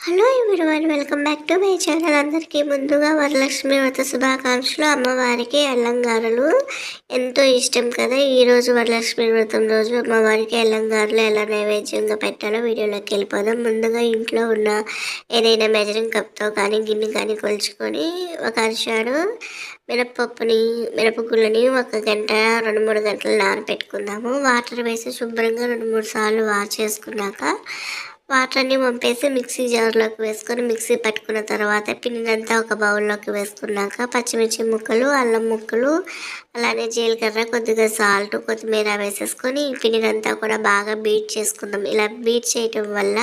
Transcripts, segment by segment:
Hello everyone welcome back to my channel. అందరికీ ముందుగా వరలక్ష్మి వ్రత శుభాకాంక్షలు. అమ్మవారికి అల్లంగారులు ఎంతో ఇష్టం కదా. ఈరోజు వరలక్ష్మి వ్రతం రోజు అమ్మవారికి అల్లంగారులు ఎలా నైవేద్యంగా పెట్టాలో వీడియోలోకి వెళ్ళిపోదాం. ముందుగా ఇంట్లో ఉన్న ఏదైనా మెజరింగ్ కప్తో కానీ గిన్నె కానీ కొలుచుకొని ఒక అరిషాడు మినపప్పుని మినపగుళ్ళని ఒక గంట రెండు మూడు గంటలు నానబెట్టుకుందాము. వాటర్ వేసి శుభ్రంగా రెండు మూడు సార్లు వాష్ చేసుకున్నాక వాటర్ని పంపేసి మిక్సీ జార్లోకి వేసుకొని మిక్సీ పట్టుకున్న తర్వాత పిండినంతా ఒక బౌల్లోకి వేసుకున్నాక పచ్చిమిర్చి ముక్కలు అల్లం ముక్కలు అలానే జీలకర్ర కొద్దిగా సాల్ట్ కొత్తిమీర వేసేసుకొని ఈ పిండినంతా కూడా బాగా బీట్ చేసుకుందాం. ఇలా బీట్ చేయటం వల్ల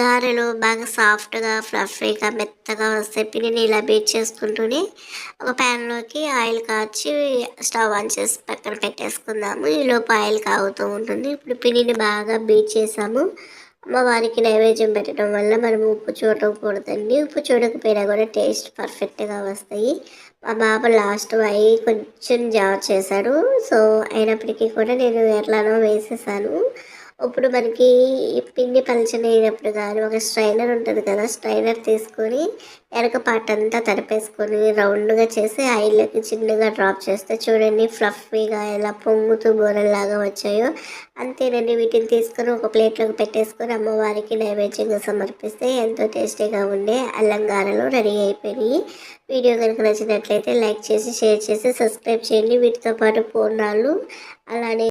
గారెలు బాగా సాఫ్ట్గా ఫ్లఫీగా మెత్తగా వస్తాయి. పిండిని ఇలా బీట్ చేసుకుంటూనే ఒక ప్యాన్లోకి ఆయిల్ కాచి స్టవ్ ఆన్ చేసి పక్కన పెట్టేసుకుందాము. ఈలోపు ఆయిల్ కాగుతూ ఉంటుంది. ఇప్పుడు పిండిని బాగా బీట్ చేసాము. అమ్మవారికి నైవేద్యం పెట్టడం వల్ల మనం ఉప్పు చూడకూడదండి ఉప్పు చూడకపోయినా కూడా టేస్ట్ పర్ఫెక్ట్గా వస్తాయి. మా బాబు లాస్ట్ అయ్యి కొంచెం జాబ్ చేశాడు. సో అయినప్పటికీ కూడా నేను ఎట్లానో వేసేసాను. ఇప్పుడు మనకి పిండి పలచనైనప్పుడు కానీ ఒక స్ట్రైనర్ ఉంటుంది కదా స్ట్రైనర్ తీసుకొని వెనక పాట అంతా తడిపేసుకొని రౌండ్గా చేసి ఆయిల్లోకి చిన్నగా డ్రాప్ చేస్తే చూడండి ఫ్లఫీగా ఎలా పొంగుతూ బోరల్లాగా వచ్చాయో. అంతేనండి వీటిని తీసుకొని ఒక ప్లేట్లోకి పెట్టేసుకొని అమ్మవారికి నైవేద్యంగా సమర్పిస్తే ఎంతో టేస్టీగా ఉండే అల్లంగారలు రెడీ అయిపోయినాయి. వీడియో కనుక నచ్చినట్లయితే లైక్ చేసి షేర్ చేసి సబ్స్క్రైబ్ చేయండి. వీటితో పాటు పూర్ణాలు అలానే